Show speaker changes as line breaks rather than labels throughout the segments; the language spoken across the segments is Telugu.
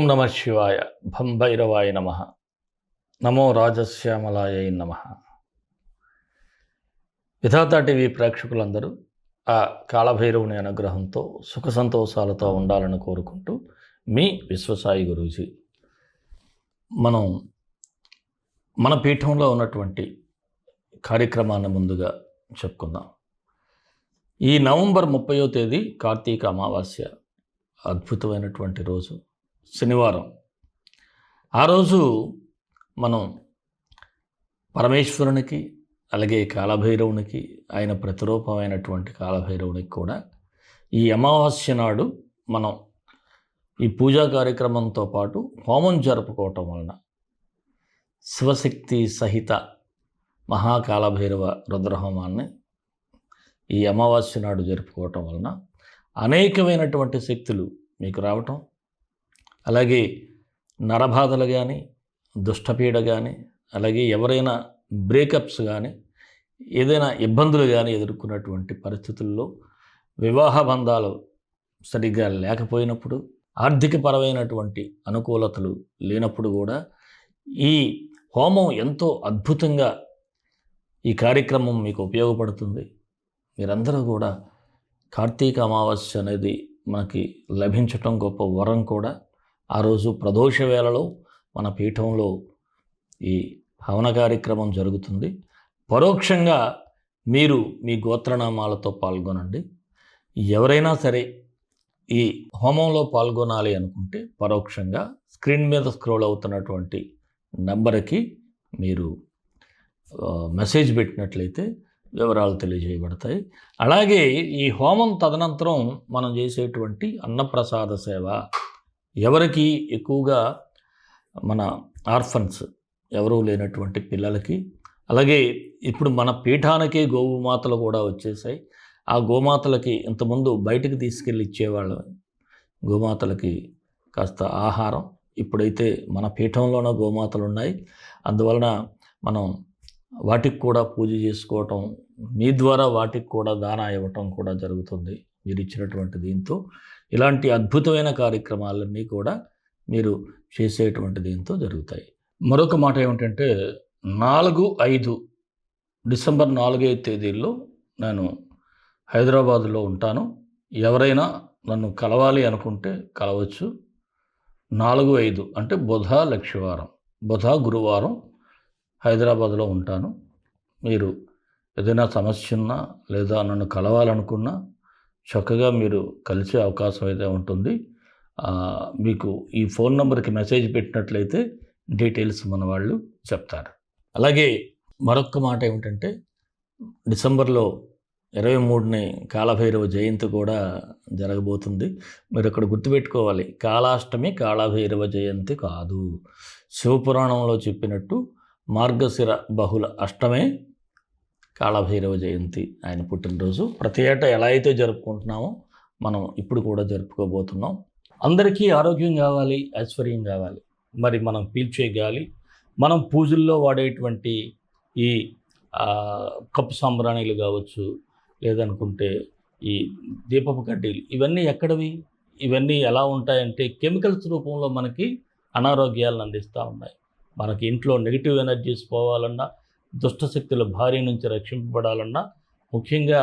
ఓం నమ శివాయ. భంభైరవాయ నమ. నమో రాజశ్యామలాయ నమ. విధాత టీవీ ప్రేక్షకులందరూ ఆ కాళభైరవుని అనుగ్రహంతో సుఖ సంతోషాలతో ఉండాలని కోరుకుంటూ మీ విశ్వసాయి గురూజీ మనం మన పీఠంలో ఉన్నటువంటి కార్యక్రమాన్ని ముందుగా చెప్పుకుందాం. ఈ నవంబర్ ముప్పయో తేదీ కార్తీక అమావాస్య అద్భుతమైనటువంటి రోజు. శనివారం. ఆ రోజు మనం పరమేశ్వరునికి అలాగే కాలభైరవునికి ఆయన ప్రతిరూపమైనటువంటి కాలభైరవునికి కూడా ఈ అమావాస్య నాడు మనం ఈ పూజా కార్యక్రమంతో పాటు హోమం జరుపుకోవటం వలన శివశక్తి సహిత మహాకాలభైరవ రుద్రహోమాన్ని ఈ అమావాస్య నాడు జరుపుకోవటం వలన అనేకమైనటువంటి శక్తులు మీకు రావటం అలాగే నరబాధలు కానీ దుష్టపీడ కానీ అలాగే ఎవరైనా బ్రేకప్స్ కానీ ఏదైనా ఇబ్బందులు కానీ ఎదుర్కొన్నటువంటి పరిస్థితుల్లో వివాహ బంధాలు సరిగ్గా లేకపోయినప్పుడు ఆర్థికపరమైనటువంటి అనుకూలతలు లేనప్పుడు కూడా ఈ హోమం ఎంతో అద్భుతంగా ఈ కార్యక్రమం మీకు ఉపయోగపడుతుంది. మీరందరూ కూడా కార్తీక అమావాస్య అనేది మనకి లభించటం గొప్ప వరం కూడా. ఆ రోజు ప్రదోష వేళలో మన పీఠంలో ఈ హవన కార్యక్రమం జరుగుతుంది. పరోక్షంగా మీరు మీ గోత్రనామాలతో పాల్గొనండి. ఎవరైనా సరే ఈ హోమంలో పాల్గొనాలి అనుకుంటే పరోక్షంగా స్క్రీన్ మీద స్క్రోల్ అవుతున్నటువంటి నంబర్కి మీరు మెసేజ్ పెట్టినట్లయితే వివరాలు తెలియజేయబడతాయి. అలాగే ఈ హోమం తదనంతరం మనం చేసేటువంటి అన్నప్రసాద సేవ ఎవరికి ఎక్కువగా మన ఆర్ఫన్స్ ఎవరూ లేనటువంటి పిల్లలకి అలాగే ఇప్పుడు మన పీఠానికే గోమాతలు కూడా వచ్చేసాయి. ఆ గోమాతలకి ఇంతకుముందు బయటకు తీసుకెళ్ళి ఇచ్చేవాళ్ళు గోమాతలకి కాస్త ఆహారం. ఇప్పుడైతే మన పీఠంలోనే గోమాతలు ఉన్నాయి. అందువలన మనం వాటికి కూడా పూజ చేసుకోవటం మీ ద్వారా వాటికి కూడా దాన ఇవ్వటం కూడా జరుగుతుంది. మీరు ఇచ్చినటువంటి దీంతో ఇలాంటి అద్భుతమైన కార్యక్రమాలన్నీ కూడా మీరు చేసేటువంటి దీంతో జరుగుతాయి. మరొక మాట ఏమిటంటే నాలుగు ఐదు డిసెంబర్ నాలుగైదు తేదీల్లో నేను హైదరాబాదులో ఉంటాను. ఎవరైనా నన్ను కలవాలి అనుకుంటే కలవచ్చు. నాలుగు ఐదు అంటే బుధ లక్షవారం బుధ గురువారం హైదరాబాద్లో ఉంటాను. మీరు ఏదైనా సమస్య ఉన్నా లేదా నన్ను కలవాలనుకున్నా చక్కగా మీరు కలిసే అవకాశం అయితే ఉంటుంది. మీకు ఈ ఫోన్ నెంబర్కి మెసేజ్ పెట్టినట్లయితే డీటెయిల్స్ మన వాళ్ళు చెప్తారు. అలాగే మరొక మాట ఏమిటంటే డిసెంబర్లో ఇరవై మూడుని కాళభైరవ జయంతి కూడా జరగబోతుంది. మీరు ఇక్కడ గుర్తుపెట్టుకోవాలి కాళాష్టమి కాళభైరవ జయంతి కాదు. శివపురాణంలో చెప్పినట్టు మార్గశిర బహుళ అష్టమే కాళభైరవ జయంతి ఆయన పుట్టినరోజు. ప్రతి ఏటా ఎలా అయితే జరుపుకుంటున్నామో మనం ఇప్పుడు కూడా జరుపుకోబోతున్నాం. అందరికీ ఆరోగ్యం కావాలి ఐశ్వర్యం కావాలి. మరి మనం పీల్చే గాలి మనం పూజల్లో వాడేటువంటి ఈ కప్పు సాంబ్రాణీలు కావచ్చు లేదనుకుంటే ఈ దీపపు కడ్డీలు ఇవన్నీ ఎక్కడవి? ఇవన్నీ ఎలా ఉంటాయంటే కెమికల్స్ రూపంలో మనకి అనారోగ్యాలను అందిస్తూ ఉన్నాయి. మనకి ఇంట్లో నెగిటివ్ ఎనర్జీస్ పోవాలన్నా దుష్టశక్తుల భారీ నుంచి రక్షింపబడాలన్నా ముఖ్యంగా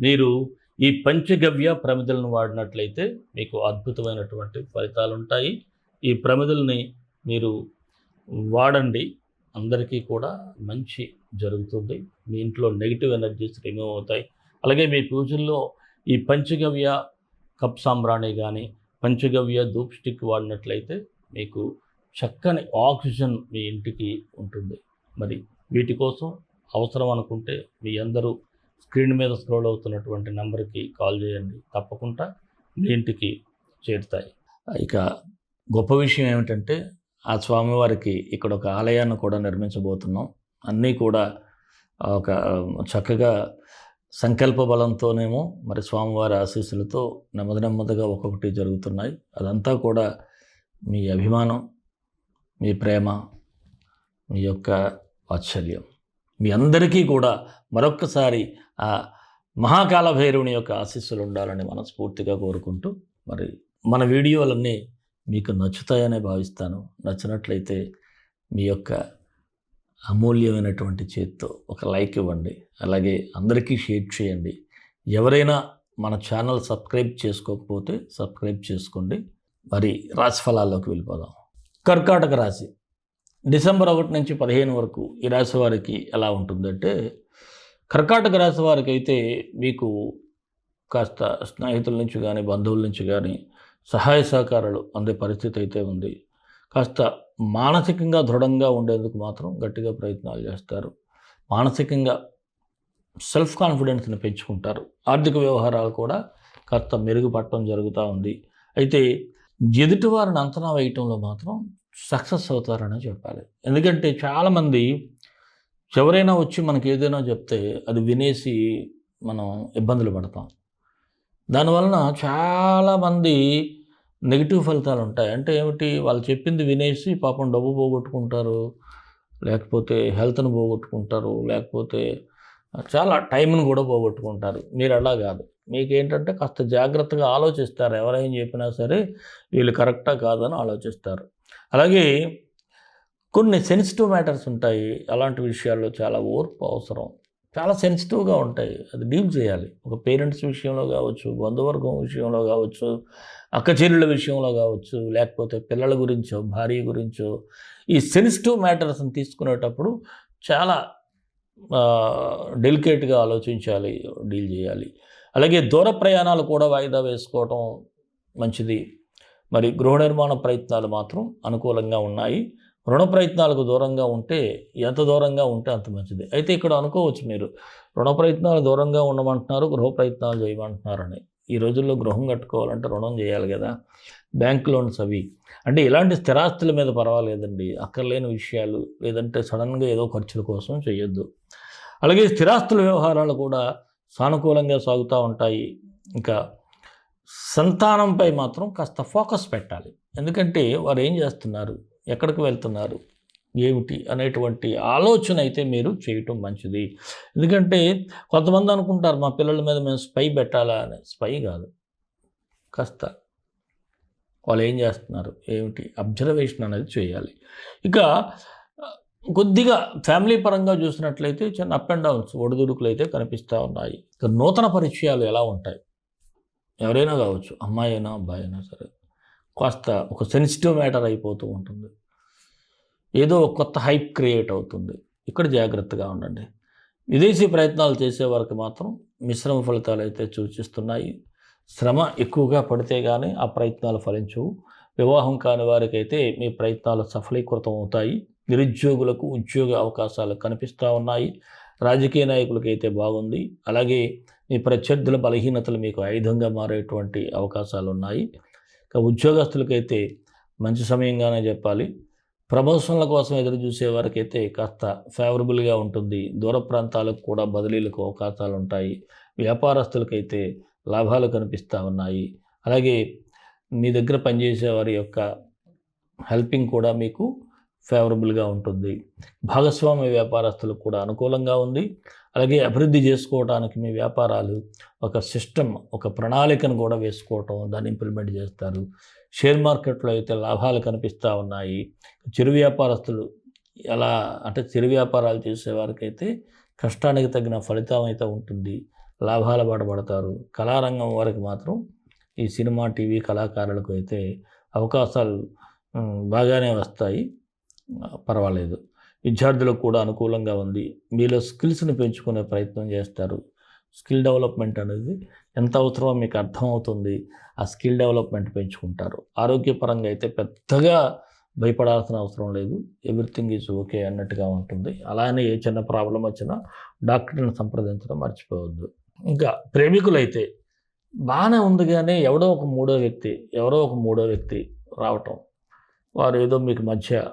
మీరు ఈ పంచగవ్య ప్రమిదలను వాడినట్లయితే మీకు అద్భుతమైనటువంటి ఫలితాలు ఉంటాయి ఈ ప్రమిదల్ని మీరు వాడండి. అందరికీ కూడా మంచి జరుగుతుంది. మీ ఇంట్లో నెగిటివ్ ఎనర్జీస్ రిమూవ్ అవుతాయి. అలాగే మీ పూజల్లో ఈ పంచగవ్య కప్ సాంబ్రాణి కానీ పంచగవ్య ధూప్ స్టిక్ వాడినట్లయితే మీకు చక్కని ఆక్సిజన్ మీ ఇంటికి ఉంటుంది. మరి వీటి కోసం అవసరం అనుకుంటే మీ అందరూ స్క్రీన్ మీద స్క్రోల్ అవుతున్నటువంటి నెంబర్కి కాల్ చేయండి. తప్పకుండా మీ ఇంటికి చేరుతాయి. ఇక గొప్ప విషయం ఏమిటంటే ఆ స్వామివారికి ఇక్కడ ఒక ఆలయాన్ని కూడా నిర్మించబోతున్నాం. అన్నీ కూడా ఒక చక్కగా సంకల్ప బలంతోనేమో మరి స్వామివారి ఆశీస్సులతో నెమ్మది నెమ్మదిగా ఒక్కొక్కటి జరుగుతున్నాయి. అదంతా కూడా మీ అభిమానం మీ ప్రేమ మీ యొక్క వాత్సల్యం మీ అందరికీ కూడా మరొక్కసారి ఆ మహాకాల భైరవుని యొక్క ఆశీస్సులు ఉండాలని మనస్ఫూర్తిగా కోరుకుంటూ మరి మన వీడియోలన్నీ మీకు నచ్చుతాయనే భావిస్తాను. నచ్చినట్లయితే మీ యొక్క అమూల్యమైనటువంటి చేత్తో ఒక లైక్ ఇవ్వండి. అలాగే అందరికీ షేర్ చేయండి. ఎవరైనా మన ఛానల్ సబ్స్క్రైబ్ చేసుకోకపోతే సబ్స్క్రైబ్ చేసుకోండి. మరి రాశిఫలాల్లోకి వెళ్ళిపోదాం. కర్కాటక రాశి. డిసెంబర్ ఒకటి నుంచి పదిహేను వరకు ఈ రాశి వారికి ఎలా ఉంటుందంటే కర్కాటక రాశి వారికి అయితే మీకు కాస్త స్నేహితుల నుంచి కానీ బంధువుల నుంచి కానీ సహాయ సహకారాలు అందే పరిస్థితి అయితే ఉంది. కాస్త మానసికంగా దృఢంగా ఉండేందుకు మాత్రం గట్టిగా ప్రయత్నాలు చేస్తారు. మానసికంగా సెల్ఫ్ కాన్ఫిడెన్స్ని పెంచుకుంటారు. ఆర్థిక వ్యవహారాలు కూడా కాస్త మెరుగుపడటం జరుగుతూ ఉంది. అయితే ఎదుటివారిని అంచనా వేయటంలో మాత్రం సక్సెస్ అవుతారని చెప్పాలి. ఎందుకంటే చాలామంది ఎవరైనా వచ్చి మనకి ఏదైనా చెప్తే అది వినేసి మనం ఇబ్బందులు పడతాం. దానివలన చాలామంది నెగిటివ్ ఫలితాలు ఉంటాయి. అంటే ఏమిటి? వాళ్ళు చెప్పింది వినేసి పాపం డబ్బు పోగొట్టుకుంటారు లేకపోతే హెల్త్ను పోగొట్టుకుంటారు లేకపోతే చాలా టైంను కూడా పోగొట్టుకుంటారు. మీరు అలా కాదు. మీకు ఏంటంటే కాస్త జాగ్రత్తగా ఆలోచిస్తారు. ఎవరేం చెప్పినా సరే వీళ్ళు కరెక్టా కాదని ఆలోచిస్తారు. అలాగే కొన్ని సెన్సిటివ్ మ్యాటర్స్ ఉంటాయి. అలాంటి విషయాల్లో చాలా ఓర్పు అవసరం. చాలా సెన్సిటివ్గా ఉంటాయి. అది డీల్ చేయాలి. ఒక పేరెంట్స్ విషయంలో కావచ్చు బంధువర్గం విషయంలో కావచ్చు అక్క విషయంలో కావచ్చు లేకపోతే పిల్లల గురించో భార్య గురించో ఈ సెన్సిటివ్ మ్యాటర్స్ని తీసుకునేటప్పుడు చాలా డెలికేట్గా ఆలోచించాలి డీల్ చేయాలి. అలాగే దూర ప్రయాణాలు కూడా వాయిదా వేసుకోవటం మంచిది. మరి గృహ నిర్మాణ ప్రయత్నాలు మాత్రం అనుకూలంగా ఉన్నాయి. రుణ ప్రయత్నాలకు దూరంగా ఉంటే ఎంత దూరంగా ఉంటే అంత మంచిది. అయితే ఇక్కడ అనుకోవచ్చు మీరు రుణ ప్రయత్నాలు దూరంగా ఉండమంటున్నారు గృహ ప్రయత్నాలు చేయమంటున్నారని. ఈ రోజుల్లో గృహం కట్టుకోవాలంటే రుణం చేయాలి కదా. బ్యాంక్ లోన్స్ అవి. అంటే ఇలాంటి స్థిరాస్తుల మీద పర్వాలేదండి. అక్కర్లేని విషయాలు లేదంటే సడన్గా ఏదో ఖర్చుల కోసం చేయొద్దు. అలాగే స్థిరాస్తుల వ్యవహారాలు కూడా సానుకూలంగా సాగుతూ ఉంటాయి. ఇంకా సంతానంపై మాత్రం కాస్త ఫోకస్ పెట్టాలి. ఎందుకంటే వారు ఏం చేస్తున్నారు? ఎక్కడికి వెళ్తున్నారు? ఏమిటి? అనేటువంటి ఆలోచన అయితే మీరు చేయటం మంచిది. ఎందుకంటే కొంతమంది అనుకుంటారు మా పిల్లల మీద మేము స్పై పెట్టాలా? అని. స్పై కాదు. కాస్త వాళ్ళు ఏం చేస్తున్నారు? ఏమిటి? అబ్జర్వేషన్ అనేది చేయాలి. ఇక కొద్దిగా ఫ్యామిలీ పరంగా చూసినట్లయితే చిన్న అప్ అండ్ డౌన్స్ ఒడిదుడుకులు అయితే కనిపిస్తూ ఉన్నాయి. ఇక నూతన పరిచయాలు ఎలా ఉంటాయి? ఎవరైనా కావచ్చు అమ్మాయి అయినా అబ్బాయి అయినా సరే కాస్త ఒక సెన్సిటివ్ మ్యాటర్ అయిపోతూ ఉంటుంది. ఏదో ఒక కొత్త హైప్ క్రియేట్ అవుతుంది. ఇక్కడ జాగ్రత్తగా ఉండండి. విదేశీ ప్రయత్నాలు చేసే వారికి మాత్రం మిశ్రమ ఫలితాలు అయితే సూచిస్తున్నాయి. శ్రమ ఎక్కువగా పడితే కానీ ఆ ప్రయత్నాలు ఫలించవు. వివాహం కాని వారికైతే మీ ప్రయత్నాలు సఫలీకృతం అవుతాయి. నిరుద్యోగులకు ఉద్యోగ అవకాశాలు కనిపిస్తూ ఉన్నాయి. రాజకీయ నాయకులకైతే బాగుంది. అలాగే మీ ప్రత్యర్థుల బలహీనతలు మీకు ఆయుధంగా మారేటువంటి అవకాశాలు ఉన్నాయి ఇక ఉద్యోగస్తులకైతే మంచి సమయంగానే చెప్పాలి. ప్రమోషన్ల కోసం ఎదురు చూసే వారికైతే కాస్త ఫేవరబుల్గా ఉంటుంది. దూర ప్రాంతాలకు కూడా బదిలీలకు అవకాశాలు ఉంటాయి వ్యాపారస్తులకైతే లాభాలు కనిపిస్తూ ఉన్నాయి. అలాగే మీ దగ్గర పనిచేసే వారి యొక్క హెల్పింగ్ కూడా మీకు ఫేవరబుల్గా ఉంటుంది. భాగస్వామ్య వ్యాపారస్తులకు కూడా అనుకూలంగా ఉంది. అలాగే అభివృద్ధి చేసుకోవడానికి మీ వ్యాపారాలు ఒక సిస్టమ్ ఒక ప్రణాళికను కూడా వేసుకోవటం దాన్ని ఇంప్లిమెంట్ చేస్తారు. షేర్ మార్కెట్లో అయితే లాభాలు కనిపిస్తూ ఉన్నాయి. చిరు వ్యాపారస్తులు ఎలా అంటే చిరు వ్యాపారాలు చేసేవారికైతే కష్టానికి తగిన ఫలితం అయితే ఉంటుంది. లాభాల పడతారు. కళారంగం వారికి మాత్రం ఈ సినిమా టీవీ కళాకారులకు అయితే అవకాశాలు బాగానే వస్తాయి. పర్వాలేదు. విద్యార్థులకు కూడా అనుకూలంగా ఉంది. మీలో స్కిల్స్ని పెంచుకునే ప్రయత్నం చేస్తారు. స్కిల్ డెవలప్మెంట్ అనేది ఎంత అవసరమో మీకు అర్థమవుతుంది. ఆ స్కిల్ డెవలప్మెంట్ పెంచుకుంటారు. ఆరోగ్యపరంగా అయితే పెద్దగా భయపడాల్సిన అవసరం లేదు. ఎవ్రీథింగ్ ఈజ్ ఓకే అన్నట్టుగా ఉంటుంది. అలానే ఏ చిన్న ప్రాబ్లం వచ్చినా డాక్టర్ని సంప్రదించడం మర్చిపోవద్దు. ఇంకా ప్రేమికులైతే బాగానే ఉంది కానీ ఎవడో ఒక మూడో వ్యక్తి ఎవరో ఒక మూడో వ్యక్తి రావటం వారు ఏదో మీకు మధ్య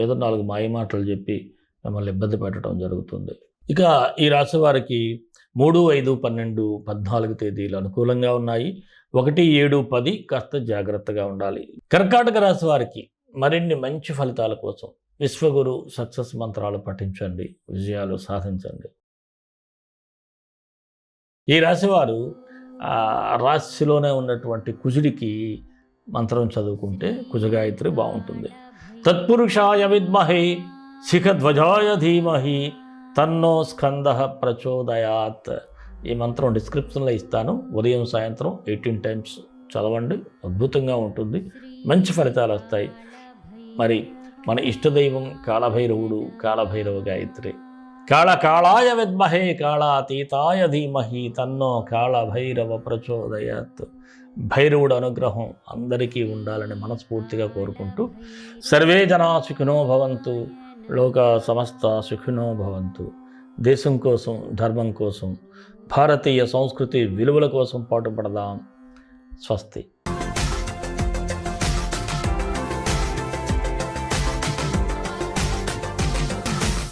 ఏదో నాలుగు మాయ మాటలు చెప్పి మిమ్మల్ని ఇబ్బంది పెట్టడం జరుగుతుంది. ఇక ఈ రాశి వారికి మూడు ఐదు పన్నెండు పద్నాలుగు తేదీలు అనుకూలంగా ఉన్నాయి. ఒకటి ఏడు పది కాస్త జాగ్రత్తగా ఉండాలి. కర్కాటక రాశి వారికి మరిన్ని మంచి ఫలితాల కోసం విశ్వగురు సక్సెస్ మంత్రాలు పఠించండి విజయాలు సాధించండి. ఈ రాశివారు రాశిలోనే ఉన్నటువంటి కుజుడికి మంత్రం చదువుకుంటే కుజగాయత్రి బాగుంటుంది. తత్పురుషాయ విద్మహే శిఖధ్వజాయ ధీమహి తన్నో స్కంద ప్రచోదయాత్. ఈ మంత్రం డిస్క్రిప్షన్లో ఇస్తాను. ఉదయం సాయంత్రం ఎయిటీన్ టైమ్స్ చదవండి. అద్భుతంగా ఉంటుంది. మంచి ఫలితాలు వస్తాయి. మరి మన ఇష్టదైవం కాళభైరవుడు కాళభైరవ గాయత్రి. కాళ కాళాయ విద్మహే కాళాతీతాయ ధీమహి తన్నో కాళభైరవ ప్రచోదయాత్. భైరవుడు అనుగ్రహం అందరికీ ఉండాలని మనస్ఫూర్తిగా కోరుకుంటూ సర్వే జనా సుఖినో భవంతు లోక సమస్త సుఖినో భవంతు. దేశం కోసం ధర్మం కోసం భారతీయ సంస్కృతి విలువల కోసం పాటుపడదాం. స్వస్తి.